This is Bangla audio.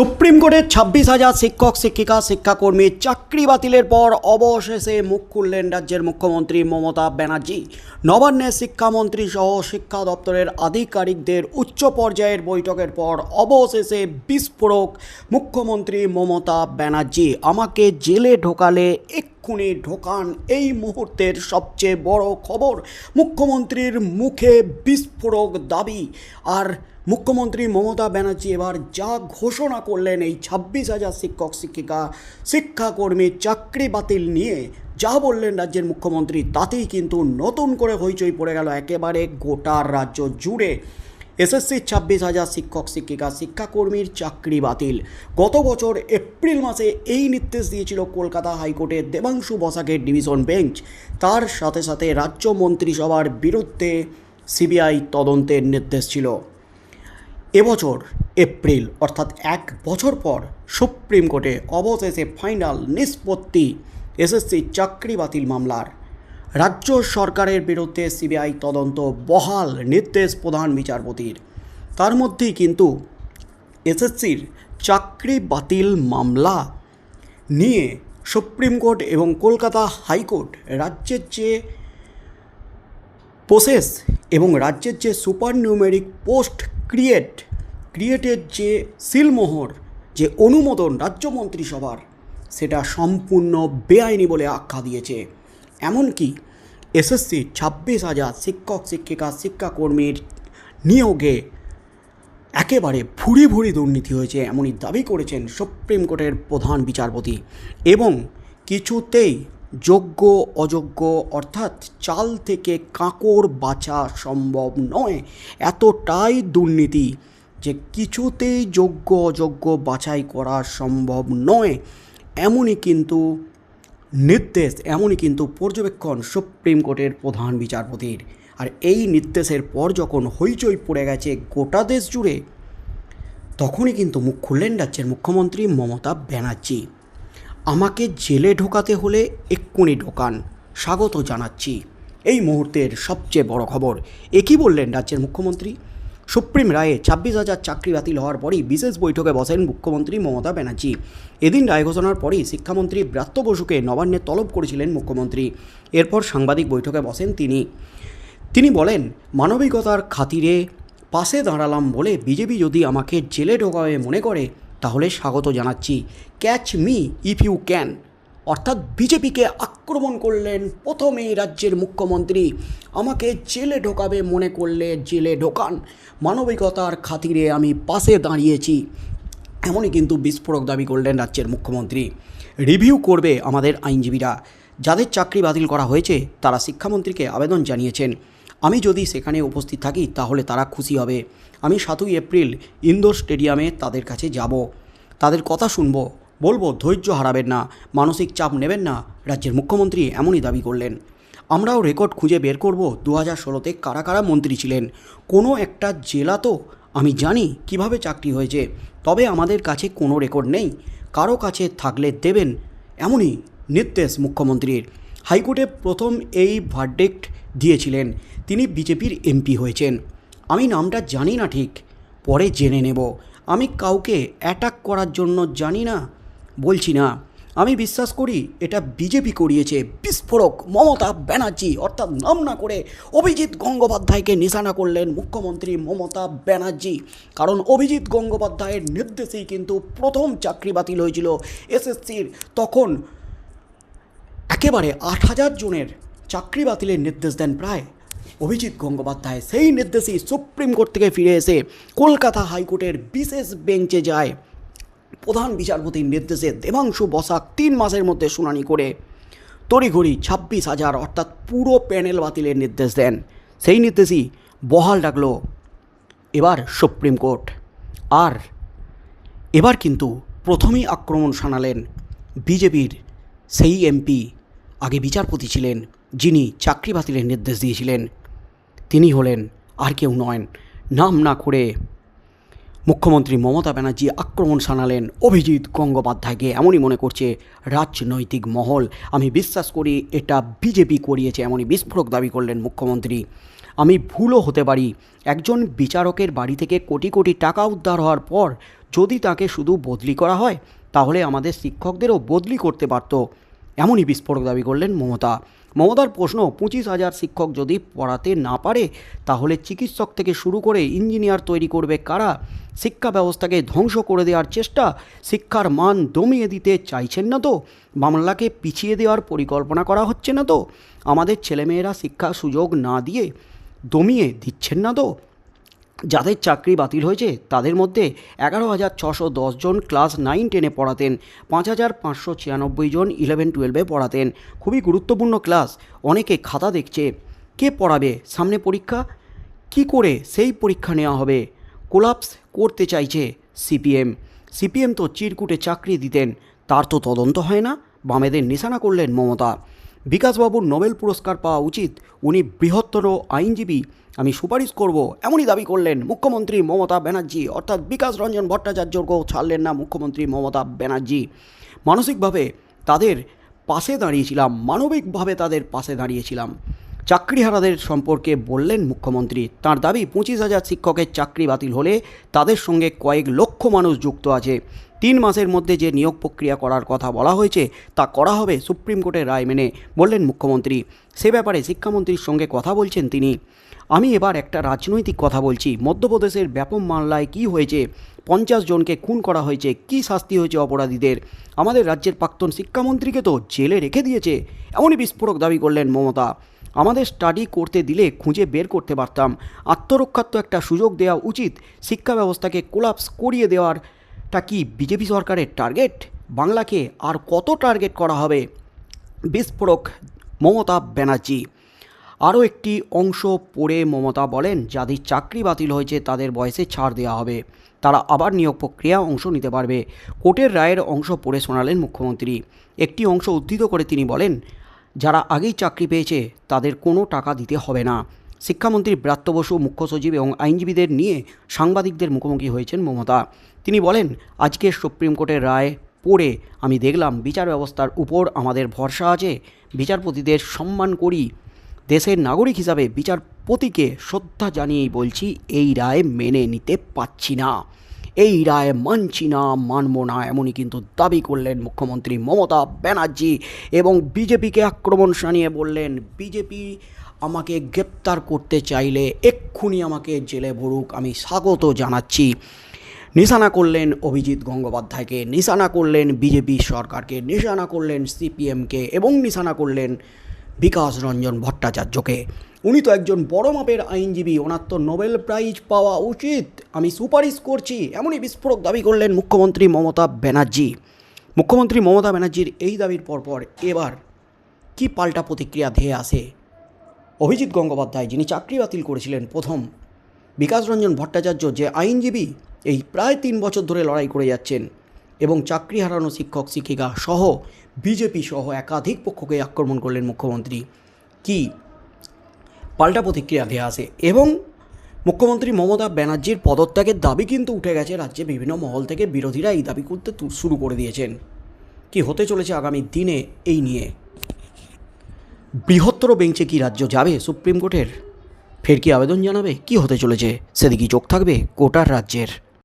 সুপ্রিম কোর্টের ছাব্বিশ হাজার শিক্ষক, শিক্ষিকা শিক্ষাকর্মীর চাকরি বাতিলের পর অবশেষে মুখ খুললেন রাজ্যের মুখ্যমন্ত্রী মমতা ব্যানার্জি। নবান্নে শিক্ষামন্ত্রী সহ শিক্ষা দপ্তরের আধিকারিকদের উচ্চ পর্যায়ের বৈঠকের পর অবশেষে বিস্ফোরক মুখ্যমন্ত্রী মমতা ব্যানার্জি। আমাকে জেলে ঢোকালে এক্ষুনি ঢোকান এই মুহূর্তের সবচেয়ে বড় খবর মুখ্যমন্ত্রীর মুখে বিস্ফোরক দাবি। আর মুখ্যমন্ত্রী মমতা ব্যানার্জি এবার যা ঘোষণা করলেন এই ছাব্বিশ হাজার শিক্ষক, শিক্ষিকা, শিক্ষাকর্মী চাকরি বাতিল নিয়ে, যা বললেন রাজ্যের মুখ্যমন্ত্রী, তাতেই কিন্তু নতুন করে হইচই পড়ে গেল একেবারে গোটা রাজ্য জুড়ে। এসএসসি ছাব্বিশ হাজার শিক্ষক, শিক্ষিকা, শিক্ষাকর্মীর চাকরি বাতিল। গত বছর এপ্রিল মাসে এই নির্দেশ দিয়েছিল কলকাতা হাইকোর্টের দেবাংশু বসাকের ডিভিশন বেঞ্চ। তার সাথে সাথে রাজ্য মন্ত্রিসভার বিরুদ্ধে সিবিআই তদন্তের নির্দেশ ছিল। এবছর এপ্রিল, অর্থাৎ এক বছর পর সুপ্রিম কোর্টে অবশেষে ফাইনাল নিষ্পত্তি এসএসসি চাকরি বাতিল মামলার। রাজ্য সরকারের বিরুদ্ধে সিবিআই তদন্ত বহাল নির্দেশ প্রধান বিচারপতির। তার মধ্যেই কিন্তু এসএসসির চাকরি বাতিল মামলা নিয়ে সুপ্রিম কোর্ট এবং কলকাতা হাইকোর্ট রাজ্যের যে প্রসেস এবং রাজ্যের যে সুপার নিউমেরিক পোস্ট ক্রিয়েট ক্রিয়েটের যে সিলমোহর, যে অনুমোদন রাজ্য মন্ত্রিসভার, সেটা সম্পূর্ণ বেআইনি বলে আখ্যা দিয়েছে। এমনকি এসএসসি ছাব্বিশ হাজার শিক্ষক, শিক্ষিকা, শিক্ষাকর্মীর নিয়োগে একেবারে ভুরি ভুরি দুর্নীতি হয়েছে এমনই দাবি করেছেন সুপ্রিম কোর্টের প্রধান বিচারপতি এবং কিছুতেই যোগ্য, অযোগ্য অর্থাৎ চাল থেকে কাঁকড় বাছা সম্ভব নয়। এতটাই দুর্নীতি যে কিছুতেই যোগ্য, অযোগ্য বাছাই করা সম্ভব নয়। এমনই কিন্তু নির্দেশ এমনই কিন্তু পর্যবেক্ষণ সুপ্রিম কোর্টের প্রধান বিচারপতির। আর এই নির্দেশের পর যখন হইচই পড়ে গেছে গোটা দেশ জুড়ে, তখনই কিন্তু মুখ খুললেন রাজ্যের মুখ্যমন্ত্রী মমতা ব্যানার্জি। আমাকে জেলে ঢোকাতে হলে এক্ষুনি ঢোকান, স্বাগত জানাচ্ছি। এই মুহূর্তের সবচেয়ে বড় খবর একই বললেন রাজ্যের মুখ্যমন্ত্রী? সুপ্রিম রায়ে ছাব্বিশ হাজার চাকরি বাতিল হওয়ার পরই বিশেষ বৈঠকে বসেন মুখ্যমন্ত্রী মমতা ব্যানার্জি। এদিন রায় ঘোষণার পরই শিক্ষামন্ত্রী ব্রাত্য বসুকে নবান্নে তলব করেছিলেন মুখ্যমন্ত্রী। এরপর সাংবাদিক বৈঠকে বসেন তিনি। তিনি বলেন, মানবিকতার খাতিরে পাশে দাঁড়ালাম বলে বিজেপি যদি আমাকে জেলে ঢোকাবে মনে করে, তাহলে স্বাগত জানাচ্ছি। Catch me if you can. অর্থাৎ বিজেপিকে আক্রমণ করলেন প্রথমেই রাজ্যের মুখ্যমন্ত্রী। আমাকে জেলে ঢোকাবে মনে করলে জেলে ঢোকান। মানবিকতার খাতিরে আমি পাশে দাঁড়িয়েছি। এমনই কিন্তু বিস্ফোরক দাবি করলেন রাজ্যের মুখ্যমন্ত্রী। রিভিউ করবে আমাদের আইনজীবীরা। যাদের চাকরি বাতিল করা হয়েছে, তারা শিক্ষামন্ত্রীকে আবেদন জানিয়েছেন। আমি যদি সেখানে উপস্থিত থাকি, তাহলে তারা খুশি হবে। আমি সাতই এপ্রিল ইন্দোর স্টেডিয়ামে তাদের কাছে যাব। তাদের কথা শুনব। বলব ধৈর্য হারাবেন না, মানসিক চাপ নেবেন না, রাজ্যের মুখ্যমন্ত্রী এমনই দাবি করলেন। আমরাও রেকর্ড খুঁজে বের করব দু হাজার ষোলোতে কারা কারা মন্ত্রী ছিলেন? কোনো একটা জেলা তো? আমি জানি কীভাবে চাকরি হয়েছে, তবে আমাদের কাছে কোনো রেকর্ড নেই, কারও কাছে থাকলে দেবেন, এমনই নির্দেশ মুখ্যমন্ত্রীর। হাইকোর্টে প্রথম এই ভার্ডেক্ট দিয়েছিলেন, তিনি বিজেপির এমপি হয়েছেন। আমি নামটা জানি না ঠিক, পরে জেনে নেব। আমি কাউকে অ্যাটাক করার জন্য জানি না বলছি না। আমি বিশ্বাস করি এটা বিজেপি করিয়েছে। বিস্ফোরক মমতা ব্যানার্জি, অর্থাৎ নাম না করে অভিজিৎ গঙ্গোপাধ্যায়কে নিশানা করলেন মুখ্যমন্ত্রী মমতা ব্যানার্জি। কারণ অভিজিৎ গঙ্গোপাধ্যায়ের নির্দেশেই কিন্তু প্রথম চাকরি বাতিল হয়েছিল এসএসসির। তখন একেবারে আট হাজার জনের চাকরি বাতিলের নির্দেশ দেন প্রায় অভিজিৎ গঙ্গোপাধ্যায়। সেই নির্দেশেই সুপ্রিম কোর্ট থেকে ফিরে এসে কলকাতা হাইকোর্টের বিশেষ বেঞ্চে যায়। প্রধান বিচারপতির নির্দেশে দেবাংশু বসাক তিন মাসের মধ্যে শুনানি করে তড়িঘড়ি ছাব্বিশ হাজার, অর্থাৎ পুরো প্যানেল বাতিলের নির্দেশ দেন। সেই নির্দেশই বহাল ডাকল এবার সুপ্রিম কোর্ট। আর এবার কিন্তু প্রথমেই আক্রমণ শানালেন বিজেপির সেই এমপি, আগে বিচারপতি ছিলেন, যিনি চাকরি বাতিলের নির্দেশ দিয়েছিলেন। তিনি হলেন আর কেউ নয় নাম না করে মুখ্যমন্ত্রী মমতা ব্যানার্জি আক্রমণ শানালেন অভিজিৎ গঙ্গোপাধ্যায়কে, এমনই মনে করছে রাজনৈতিক মহল। আমি বিশ্বাস করি এটা বিজেপি করিয়েছে, এমনই বিস্ফোরক দাবি করলেন মুখ্যমন্ত্রী। আমি ভুলও হতে পারি, একজন বিচারকের বাড়ি থেকে কোটি কোটি টাকা উদ্ধার হওয়ার পর যদি তাকে শুধু বদলি করা হয়, তাহলে আমাদের শিক্ষকদেরও বদলি করতে পারত, এমনই বিস্ফোরক দাবি করলেন মমতা। মমতার প্রশ্ন, পঁচিশ হাজার শিক্ষক যদি পড়াতে না পারে, তাহলে চিকিৎসক থেকে শুরু করে ইঞ্জিনিয়ার তৈরি করবে কারা? শিক্ষা ব্যবস্থাকে ধ্বংস করে দেওয়ার চেষ্টা, শিক্ষার মান দমিয়ে দিতে চাইছেন না তো? বাংলাকে পিছিয়ে দেওয়ার পরিকল্পনা করা হচ্ছে না তো? আমাদের ছেলেমেয়েরা শিক্ষা সুযোগ না দিয়ে দমিয়ে দিচ্ছেন না তো? যাদের চাকরি বাতিল হয়েছে, তাদের মধ্যে এগারো হাজার ছশো জন ক্লাস নাইন টেনে পড়াতেন, পাঁচ হাজার পাঁচশো ছিয়ানব্বই জন ইলেভেন টুয়েলভে পড়াতেন। খুবই গুরুত্বপূর্ণ ক্লাস, অনেকে খাতা দেখছে। কে পড়াবে? সামনে পরীক্ষা? কি করে সেই পরীক্ষা নেওয়া হবে? কোলাপস করতে চাইছে সিপিএম। সিপিএম তো চিরকুটে চাকরি দিতেন, তার তো তদন্ত হয় না। বামেদের নিশানা করলেন মমতা। বিকাশবাবুর নোবেল পুরস্কার পাওয়া উচিত। উনি বৃহত্তর আইনজীবী। আমি সুপারিশ করব। এমনই দাবি করলেন মুখ্যমন্ত্রী মমতা ব্যানার্জি। অর্থাৎ বিকাশ রঞ্জন ভট্টাচার্যকেও ছাড়লেন না মুখ্যমন্ত্রী মমতা ব্যানার্জি। মানসিকভাবে তাদের পাশে দাঁড়িয়েছিলাম। মানবিকভাবে তাদের পাশে দাঁড়িয়েছিলাম। চাকরিহারাদের সম্পর্কে বললেন মুখ্যমন্ত্রী। তার দাবি, পঁচিশ হাজার শিক্ষকের চাকরি বাতিল হলে তাদের সঙ্গে কয়েক লক্ষ মানুষ যুক্ত আছে। তিন মাসের মধ্যে যে নিয়োগ প্রক্রিয়া করার কথা বলা হয়েছে, তা করা হবে সুপ্রিম কোর্টের রায় মেনে, বললেন মুখ্যমন্ত্রী। সে ব্যাপারে শিক্ষামন্ত্রীর সঙ্গে কথা বলছেন তিনি। আমি এবার একটা রাজনৈতিক কথা বলছি। মধ্যপ্রদেশের ব্যাপক মামলায় কি হয়েছে? পঞ্চাশ জনকে খুন করা হয়েছে। কি শাস্তি হয়েছে অপরাধীদের? আমাদের রাজ্যের প্রাক্তন শিক্ষামন্ত্রীকে তো জেলে রেখে দিয়েছে। এমনই বিস্ফোরক দাবি করলেন মমতা। আমাদের স্টাডি করতে দিলে খুঁজে বের করতে পারতাম। আত্মরক্ষার তো একটা সুযোগ দেওয়া উচিত। শিক্ষা ব্যবস্থাকে কোলাপস করিয়ে দেওয়ারটা কি বিজেপি সরকারের টার্গেট বাংলাকে আর কত টার্গেট করা হবে? বিস্ফোরক মমতা ব্যানার্জি। আরও একটি অংশ পড়ে মমতা বলেন, যাদের চাকরি বাতিল হয়েছে, তাদের বয়সে ছাড় দেওয়া হবে। তারা আবার নিয়োগ প্রক্রিয়া অংশ নিতে পারবে। কোর্টের রায়ের অংশ পড়ে শোনালেন মুখ্যমন্ত্রী। একটি অংশ উদ্ধৃত করে তিনি বলেন, যারা আগেই চাকরি পেয়েছে, তাদের কোনো টাকা দিতে হবে না। শিক্ষামন্ত্রী ব্রাত্য বসু, মুখ্য সচিব এবং আইনজীবীদের নিয়ে সাংবাদিকদের মুখোমুখি হয়েছেন মমতা। তিনি বলেন, আজকে সুপ্রিম কোর্টের রায় পড়ে আমি দেখলাম বিচার ব্যবস্থার উপর আমাদের ভরসা আছে। বিচারপতিদের সম্মান করি। দেশের নাগরিক হিসাবে বিচারপতিকে শ্রদ্ধা জানিয়েই বলছি, এই রায় মেনে নিতে পাচ্ছি না। এই রায় মানছি না, মানব না এমনই কিন্তু দাবি করলেন মুখ্যমন্ত্রী মমতা ব্যানার্জি এবং বিজেপিকে আক্রমণ শানিয়ে বললেন, বিজেপি আমাকে গ্রেপ্তার করতে চাইলে এক্ষুনি আমাকে জেলে ভরুক, আমি স্বাগত জানাচ্ছি। নিশানা করলেন অভিজিৎ গঙ্গোপাধ্যায়কে, নিশানা করলেন বিজেপি সরকারকে, নিশানা করলেন সিপিএমকে এবং নিশানা করলেন বিকাশ রঞ্জন ভট্টাচার্যকে। উনি তো একজন বড় মাপের আইনজীবী, ওনার তো নোবেল প্রাইজ পাওয়া উচিত। আমি সুপারিশ করছি, এমনই বিস্ফোরক দাবি করলেন মুখ্যমন্ত্রী মমতা ব্যানার্জি। মুখ্যমন্ত্রী মমতা ব্যানার্জির এই দাবির পরপর এবার কি পাল্টা প্রতিক্রিয়া ধেয়ে আসে? অভিজিৎ গঙ্গোপাধ্যায়, যিনি চাকরি বাতিল করেছিলেন প্রথম। বিকাশ রঞ্জন ভট্টাচার্য যে আইনজীবী, এই প্রায় তিন বছর ধরে লড়াই করে যাচ্ছেন। এবং চাকরি হারানো শিক্ষক, শিক্ষিকা সহ বিজেপি সহ একাধিক পক্ষকে আক্রমণ করলেন মুখ্যমন্ত্রী। কি? পাল্টা প্রতিক্রিয়া দেওয়া আসে এবং মুখ্যমন্ত্রী মমতা ব্যানার্জির পদত্যাগের দাবি কিন্তু উঠে গেছে রাজ্যে বিভিন্ন মহল থেকে। বিরোধীরা এই দাবি করতে শুরু করে দিয়েছেন। কি হতে চলেছে আগামী দিনে এই নিয়ে? বৃহত্তর বেঞ্চে কি রাজ্য যাবে সুপ্রিম কোর্টের? ফের কি আবেদন জানাবে? কি হতে চলেছে? সেদিকে চোখ থাকবে কোটার রাজ্যের।